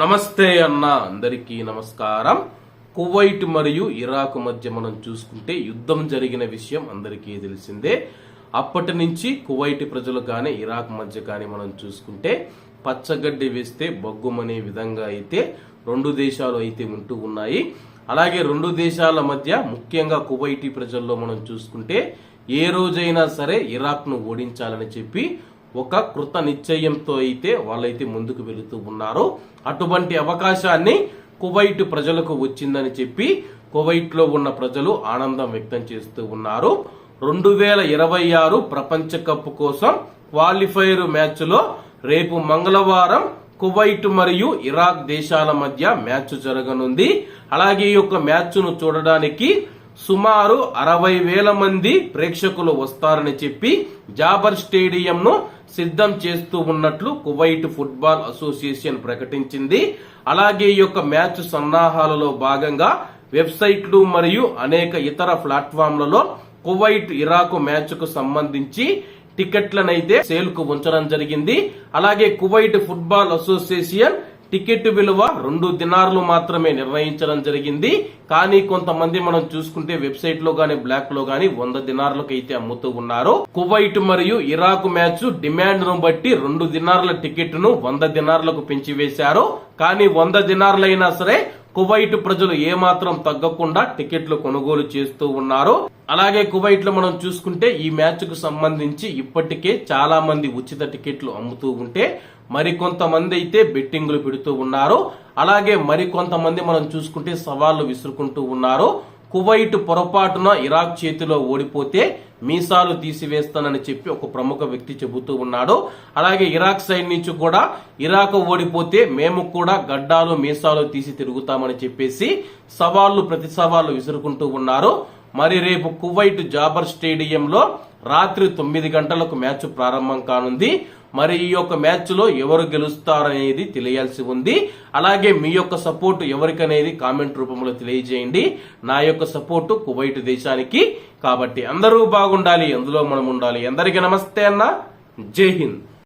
నమస్తే అన్న అందరికీ నమస్కారం. కువైట్ మరియు ఇరాక్ మధ్య మనం చూసుకుంటే యుద్ధం జరిగిన విషయం అందరికీ తెలిసిందే. అప్పటి నుంచి కువైట్ ప్రజలు కానీ ఇరాక్ మధ్య కానీ మనం చూసుకుంటే పచ్చగడ్డి వేస్తే బొగ్గుమనే విధంగా అయితే రెండు దేశాలు అయితే ఉంటూ ఉన్నాయి. అలాగే రెండు దేశాల మధ్య ముఖ్యంగా కువైటీ ప్రజల్లో మనం చూసుకుంటే ఏ రోజైనా సరే ఇరాక్ను ఓడించాలని చెప్పి ఒక కృత నిశ్చయంతో అయితే వాళ్ళైతే ముందుకు వెళుతూ ఉన్నారు. అటువంటి అవకాశాన్ని కువైట్ ప్రజలకు వచ్చిందని చెప్పి కువైట్లో ఉన్న ప్రజలు ఆనందం వ్యక్తం చేస్తూ ఉన్నారు. రెండు వేల ఇరవై ఆరు ప్రపంచ కప్ కోసం క్వాలిఫైర్ మ్యాచ్లో రేపు మంగళవారం కువైట్ మరియు ఇరాక్ దేశాల మధ్య మ్యాచ్ జరగనుంది. అలాగే ఈ యొక్క మ్యాచ్ను చూడడానికి సుమారు అరవై వేల మంది ప్రేక్షకులు వస్తారని చెప్పి జాబర్ స్టేడియంను సిద్ధం చేస్తూ ఉన్నట్లు కువైట్ ఫుట్బాల్ అసోసియేషన్ ప్రకటించింది. అలాగే ఈ యొక్క మ్యాచ్ సన్నాహాలలో భాగంగా వెబ్సైట్లు మరియు అనేక ఇతర ప్లాట్ఫామ్లలో కువైట్ ఇరాక్ మ్యాచ్కు సంబంధించి టికెట్లనైతే సేల్కు ఉంచడం జరిగింది. అలాగే కువైట్ ఫుట్బాల్ అసోసియేషన్ టికెట్ విలువ రెండు దినార్లు మాత్రమే నిర్ణయించడం జరిగింది. కానీ కొంతమంది మనం చూసుకుంటే వెబ్సైట్లో గానీ బ్లాక్లో గానీ వంద దినార్లకు అయితే అమ్ముతూ ఉన్నారు. కువైట్ మరియు ఇరాక్ మ్యాచ్ డిమాండ్ను బట్టి రెండు దినార్ల టికెట్ను వంద దినార్లకు పెంచి వేశారు కానీ వంద దినార్లైనా సరే కువైట్ ప్రజలు ఏమాత్రం తగ్గకుండా టికెట్లు కొనుగోలు చేస్తూ ఉన్నారు అలాగే కువైట్లో మనం చూసుకుంటే ఈ మ్యాచ్కు సంబంధించి ఇప్పటికే చాలా మంది ఉచిత టికెట్లు అమ్ముతూ ఉంటే మరికొంతమంది అయితే బెట్టింగ్లు పెడుతూ ఉన్నారు అలాగే మరికొంతమంది మనం చూసుకుంటే సవాళ్ళు విసురుకుంటూ ఉన్నారు కువైట్ పొరపాటున ఇరాక్ చేతిలో ఓడిపోతే మీసాలు తీసివేస్తానని చెప్పి ఒక ప్రముఖ వ్యక్తి చెబుతూ ఉన్నాడు. అలాగే ఇరాక్ సైడ్ నుంచి కూడా ఇరాక్ ఓడిపోతే మేము కూడా గడ్డాలు మీసాలు తీసి తిరుగుతామని చెప్పేసి సవాళ్ళు ప్రతి సవాళ్ళు విసురుకుంటూ ఉన్నారు. మరి రేపు కువైట్ జాబర్ స్టేడియంలో రాత్రి తొమ్మిది గంటలకు మ్యాచ్ ప్రారంభం కానుంది. మరి ఈ యొక్క మ్యాచ్లో ఎవరు గెలుస్తారనేది తెలియాల్సి ఉంది. అలాగే మీ యొక్క సపోర్ట్ ఎవరికనేది కామెంట్ రూపంలో తెలియజేయండి. నా యొక్క సపోర్టు కువైట్ దేశానికి. కాబట్టి అందరూ బాగుండాలి అందులో మనం ఉండాలి. అందరికీ నమస్తే అన్న. జై హింద్.